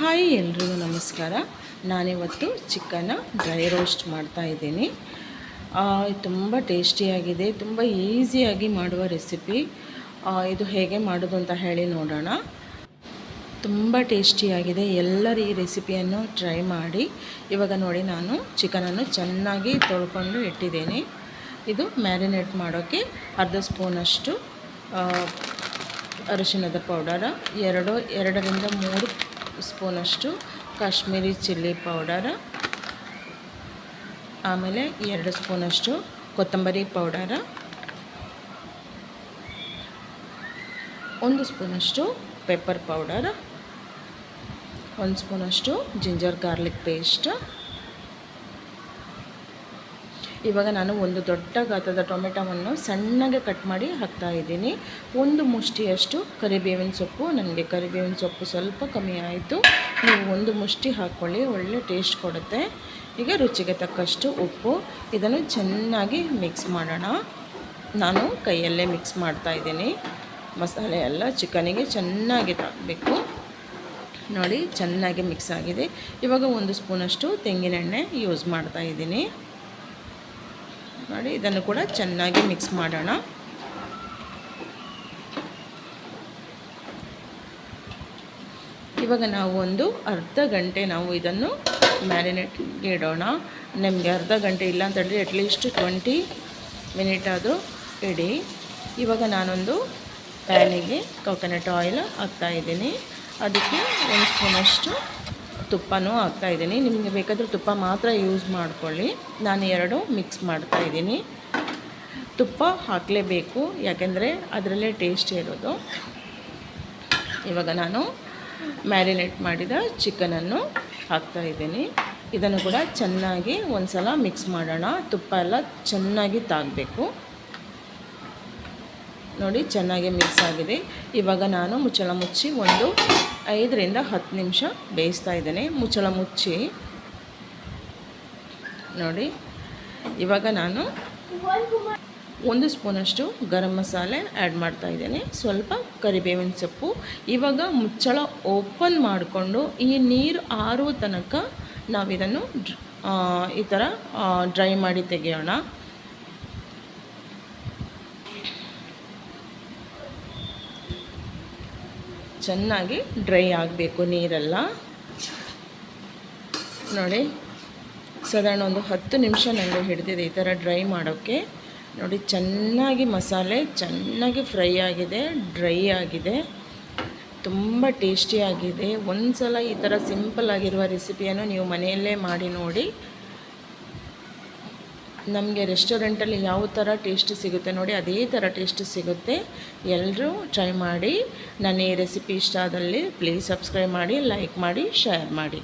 Hi ಎಲ್ರಿಗೂ ನಮಸ್ಕಾರ. ನಾನಿವತ್ತು ಚಿಕನ್ನ ಡ್ರೈ ರೋಸ್ಟ್ ಮಾಡ್ತಾ ಇದ್ದೀನಿ. ತುಂಬ ಟೇಸ್ಟಿಯಾಗಿದೆ, ತುಂಬ ಈಸಿಯಾಗಿ ಮಾಡುವ ರೆಸಿಪಿ. ಇದು ಹೇಗೆ ಮಾಡೋದು ಅಂತ ಹೇಳಿ ನೋಡೋಣ. ತುಂಬ ಟೇಸ್ಟಿಯಾಗಿದೆ, ಎಲ್ಲರೂ ಈ ರೆಸಿಪಿಯನ್ನು ಟ್ರೈ ಮಾಡಿ. ಇವಾಗ ನೋಡಿ ನಾನು ಚಿಕನನ್ನು ಚೆನ್ನಾಗಿ ತೊಳ್ಕೊಂಡು ಇಟ್ಟಿದ್ದೀನಿ. ಇದು ಮ್ಯಾರಿನೇಟ್ ಮಾಡೋಕ್ಕೆ ಅರ್ಧ ಸ್ಪೂನಷ್ಟು ಅರಿಶಿಣದ ಪೌಡರ, ಎರಡು, ಎರಡರಿಂದ ಮೂರು ಸ್ಪೂನಷ್ಟು ಕಾಶ್ಮೀರಿ ಚಿಲ್ಲಿ ಪೌಡರ. ಆಮೇಲೆ ಎರಡು ಸ್ಪೂನಷ್ಟು ಕೊತ್ತಂಬರಿ ಪೌಡರ. ಒಂದು ಸ್ಪೂನಷ್ಟು ಪೆಪ್ಪರ್ ಪೌಡರ್. ಒಂದು ಸ್ಪೂನಷ್ಟು ಜಿಂಜರ್ ಗಾರ್ಲಿಕ್ ಪೇಸ್ಟ್. ಇವಾಗ ನಾನು ಒಂದು ದೊಡ್ಡ ಗಾತ್ರದ ಟೊಮೆಟೊವನ್ನು ಸಣ್ಣಗೆ ಕಟ್ ಮಾಡಿ ಹಾಕ್ತಾ ಇದ್ದೀನಿ. ಒಂದು ಮುಷ್ಟಿಯಷ್ಟು ಕರಿಬೇವಿನ ಸೊಪ್ಪು, ನನಗೆ ಕರಿಬೇವಿನ ಸೊಪ್ಪು ಸ್ವಲ್ಪ ಕಮ್ಮಿ ಆಯಿತು. ನೀವು ಒಂದು ಮುಷ್ಟಿ ಹಾಕ್ಕೊಳ್ಳಿ, ಒಳ್ಳೆ ಟೇಸ್ಟ್ ಕೊಡುತ್ತೆ. ಈಗ ರುಚಿಗೆ ತಕ್ಕಷ್ಟು ಉಪ್ಪು. ಇದನ್ನು ಚೆನ್ನಾಗಿ ಮಿಕ್ಸ್ ಮಾಡೋಣ. ನಾನು ಕೈಯಲ್ಲೇ ಮಿಕ್ಸ್ ಮಾಡ್ತಾ ಇದ್ದೀನಿ. ಮಸಾಲೆ ಎಲ್ಲ ಚಿಕನಿಗೆ ಚೆನ್ನಾಗಿ ತಾಕಬೇಕು. ನೋಡಿ, ಚೆನ್ನಾಗಿ ಮಿಕ್ಸ್ ಆಗಿದೆ. ಇವಾಗ ಒಂದು ಸ್ಪೂನಷ್ಟು ತೆಂಗಿನೆಣ್ಣೆ ಯೂಸ್ ಮಾಡ್ತಾ ಇದ್ದೀನಿ. ನೋಡಿ ಇದನ್ನು ಕೂಡ ಚೆನ್ನಾಗಿ ಮಿಕ್ಸ್ ಮಾಡೋಣ. ಇವಾಗ ನಾವು ಒಂದು ಅರ್ಧ ಗಂಟೆ ನಾವು ಇದನ್ನು ಮ್ಯಾರಿನೇಟ್ಗೆ ಇಡೋಣ. ನಿಮಗೆ ಅರ್ಧ ಗಂಟೆ ಇಲ್ಲ ಅಂತ ಹೇಳಿದ್ರೆ ಅಟ್ಲೀಸ್ಟ್ ಟ್ವೆಂಟಿ ಮಿನಿಟ್ ಆದರೂ ಇಡಿ. ಇವಾಗ ನಾನೊಂದು ಪ್ಯಾನಿಗೆ ಕೊಕೊನಟ್ ಆಯಿಲ್ ಹಾಕ್ತಾಯಿದ್ದೀನಿ ಅದಕ್ಕೆ ಒಂದು ಸ್ಪೂನಷ್ಟು ತುಪ್ಪನೂ ಹಾಕ್ತಾಯಿದ್ದೀನಿ ನಿಮಗೆ ಬೇಕಾದರೂ ತುಪ್ಪ ಮಾತ್ರ ಯೂಸ್ ಮಾಡಿಕೊಳ್ಳಿ. ನಾನು ಎರಡು ಮಿಕ್ಸ್ ಮಾಡ್ತಾ ಇದ್ದೀನಿ. ತುಪ್ಪ ಹಾಕಲೇಬೇಕು, ಯಾಕೆಂದರೆ ಅದರಲ್ಲೇ ಟೇಸ್ಟ್ ಇರೋದು. ಇವಾಗ ನಾನು ಮ್ಯಾರಿನೇಟ್ ಮಾಡಿದ ಚಿಕನನ್ನು ಹಾಕ್ತಾಯಿದ್ದೀನಿ ಇದನ್ನು ಕೂಡ ಚೆನ್ನಾಗಿ ಒಂದು ಸಲ ಮಿಕ್ಸ್ ಮಾಡೋಣ. ತುಪ್ಪ ಎಲ್ಲ ಚೆನ್ನಾಗಿ ತಾಗಬೇಕು. ನೋಡಿ, ಚೆನ್ನಾಗಿ ಮಿಕ್ಸ್ ಆಗಿದೆ. ಇವಾಗ ನಾನು ಮುಚ್ಚಳ ಮುಚ್ಚಿ ಒಂದು ಐದರಿಂದ ಹತ್ತು ನಿಮಿಷ ಬೇಯಿಸ್ತಾ ಇದ್ದೇನೆ. ಮುಚ್ಚಳ ಮುಚ್ಚಿ ನೋಡಿ, ಇವಾಗ ನಾನು ಒಂದು ಸ್ಪೂನಷ್ಟು ಗರಂ ಮಸಾಲೆ ಆ್ಯಡ್ ಮಾಡ್ತಾ ಇದ್ದೇನೆ. ಸ್ವಲ್ಪ ಕರಿಬೇವಿನ ಸೊಪ್ಪು. ಇವಾಗ ಮುಚ್ಚಳ ಓಪನ್ ಮಾಡಿಕೊಂಡು ಈ ನೀರು ಆರೋ ತನಕ ನಾವಿದನ್ನು ಈ ಥರ ಡ್ರೈ ಮಾಡಿ ತೆಗೆಯೋಣ. ಚೆನ್ನಾಗಿ ಡ್ರೈ ಆಗಬೇಕು ನೀರೆಲ್ಲ. ನೋಡಿ, ಸಾಧಾರಣ ಒಂದು ಹತ್ತು ನಿಮಿಷ ನನಗೆ ಹಿಡಿದಿದೆ ಈ ಥರ ಡ್ರೈ ಮಾಡೋಕ್ಕೆ. ನೋಡಿ, ಚೆನ್ನಾಗಿ ಮಸಾಲೆ ಚೆನ್ನಾಗಿ ಫ್ರೈ ಆಗಿದೆ, ಡ್ರೈ ಆಗಿದೆ, ತುಂಬ ಟೇಸ್ಟಿಯಾಗಿದೆ ಒಂದು ಸಲ ಈ ಥರ ಸಿಂಪಲ್ ಆಗಿರುವ ರೆಸಿಪಿಯನ್ನು ನೀವು ಮನೆಯಲ್ಲೇ ಮಾಡಿ ನೋಡಿ. ನಮಗೆ ರೆಸ್ಟೋರೆಂಟಲ್ಲಿ ಯಾವ ಥರ ಟೇಸ್ಟ್ ಸಿಗುತ್ತೆ ನೋಡಿ, ಅದೇ ಥರ ಟೇಸ್ಟ್ ಸಿಗುತ್ತೆ. ಎಲ್ಲರೂ ಟ್ರೈ ಮಾಡಿ ನನ್ನ ಈ ರೆಸಿಪಿ ಇಷ್ಟ ಆದಲ್ಲಿ ಪ್ಲೀಸ್ ಸಬ್ಸ್ಕ್ರೈಬ್ ಮಾಡಿ ಲೈಕ್ ಮಾಡಿ ಶೇರ್ ಮಾಡಿ.